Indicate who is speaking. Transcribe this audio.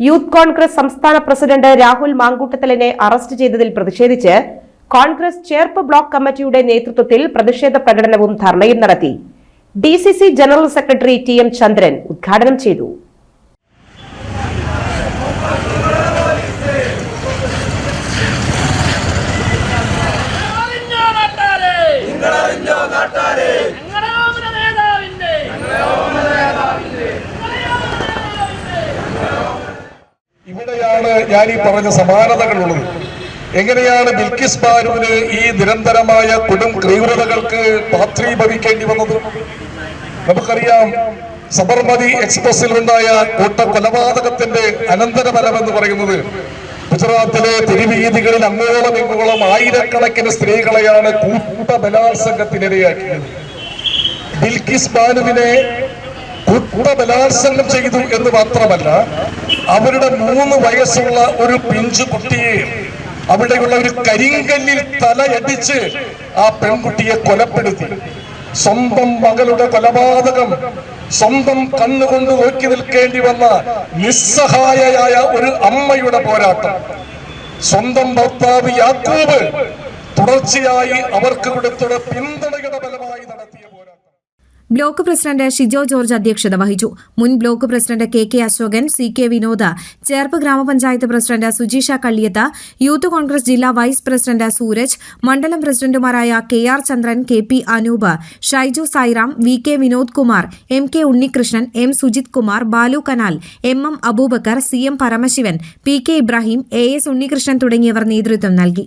Speaker 1: Youth Congress സംസ്ഥാന president Rahul മാങ്കൂട്ടത്തലിനെ arrest ചെയ്തതിൽ പ്രതിഷേധിച്ച് കോൺഗ്രസ് ചേർപ്പ് ബ്ലോക്ക് കമ്മിറ്റിയുടെ നേതൃത്വത്തിൽ പ്രതിഷേധ പ്രകടനവും ധർണയും നടത്തി. D general secretary T M Chandran ഉദ്ഘാടനം ചെയ്തു.
Speaker 2: ഞാൻ ഈ പറഞ്ഞ സമാനതകളുള്ളത്. എങ്ങനെയാണ് ബിൽക്കിസ് ബാനുവിന് ഈ നിരന്തരമായ കൊടും ക്രൂരതകൾക്ക് പാത്രീഭവിക്കേണ്ടി വന്നത്? നമുക്കറിയാം സബർമതി എക്സ്പ്രസിൽ ഉണ്ടായ കൂട്ട കൊലപാതകത്തിന്റെ അനന്തരഫലം എന്ന് പറയുന്നത് ഗുജറാത്തിലെ തെരുവീതികളിൽ അങ്ങോളം ഇങ്ങോളം ആയിരക്കണക്കിന് സ്ത്രീകളെയാണ് കൂട്ട ബലാത്സംഗത്തിനിരയാക്കിയത് ബിൽക്കിസ് ബാനുവിനെ കൂട്ട ബലാത്സംഗം ചെയ്തു എന്ന് മാത്രമല്ല അവരുടെ മൂന്ന് വയസ്സുള്ള ഒരു പിഞ്ചു കുട്ടിയെ അവിടെയുള്ള ഒരു കരിങ്കല്ലിൽ തലയടിച്ച് ആ പെൺകുട്ടിയെ കൊലപ്പെടുത്തി. സ്വന്തം മകളുടെ കൊലപാതകം സ്വന്തം കണ്ണുകൊണ്ട് നോക്കി നിൽക്കേണ്ടി വന്ന നിസ്സഹായയായ ഒരു അമ്മയുടെ പോരാട്ടം. സ്വന്തം ഭർത്താവ് യാക്കൂബ് തുടർച്ചയായി അവർക്ക് കൊടുത്തുള്ള പോരാട്ടം
Speaker 3: ബ്ലോക്ക് പ്രസിഡന്റ് ഷിജോ ജോർജ് അധ്യക്ഷത വഹിച്ചു. മുൻ block president K K Ashokan C K Vinod Cherpu ഗ്രാമപഞ്ചായത്ത് പ്രസിഡന്റ് സുജീഷ കള്ളിയത്ത് യൂത്ത് കോൺഗ്രസ് ജില്ലാ വൈസ് പ്രസിഡന്റ് സൂരജ് മണ്ഡലം പ്രസിഡന്റുമാരായ K R Chandran K P Anoop Shaiju Sairam V K Vinod Kumar M K Unnikrishnan M Sujith Kumar Balu Kanal M M Aboobacker C M Paramasivan P K Ibrahim A S Unnikrishnan തുടങ്ങിയവർ നേതൃത്വം നൽകി.